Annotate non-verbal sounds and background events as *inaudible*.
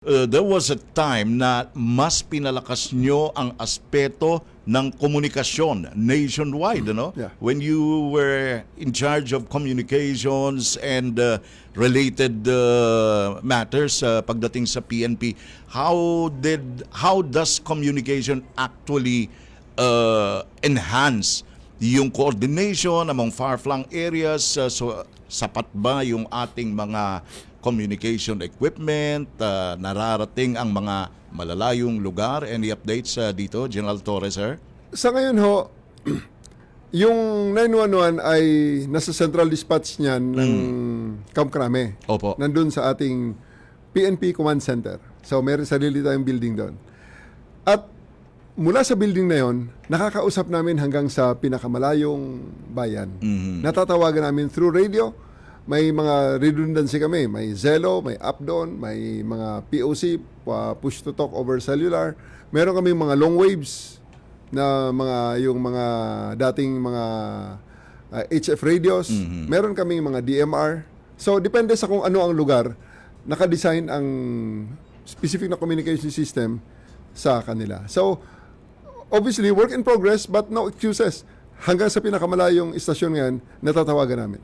Uh, there was a time na mas pinalakas nyo ang aspeto ng komunikasyon nationwide, ano? Yeah. When you were in charge of communications and uh, related uh, matters uh, pagdating sa PNP, how did how does communication actually uh, enhance yung coordination among far-flung areas? Uh, so sapat ba yung ating mga communication equipment, uh, nararating ang mga malalayong lugar. Any updates uh, dito, General Torres, sir? Sa ngayon ho, *clears throat* yung 911 ay nasa central dispatch niyan ng Camp Crame. Opo. Nandun sa ating PNP Command Center. So meron sarili tayong building doon. Mula sa building na yon, nakakausap namin hanggang sa pinakamalayong bayan. Natatawagan namin through radio. May mga redundancy kami. May Zelo, may Updown, may mga POC, push to talk over cellular. Meron kami mga long waves na mga yung mga dating mga uh, HF radios. Meron kaming mga DMR. So depende sa kung ano ang lugar, naka-design ang specific na communication system sa kanila. So obviously work in progress but no excuses. Hanggang sa pinakamalayong istasyon ngayon, natatawagan namin.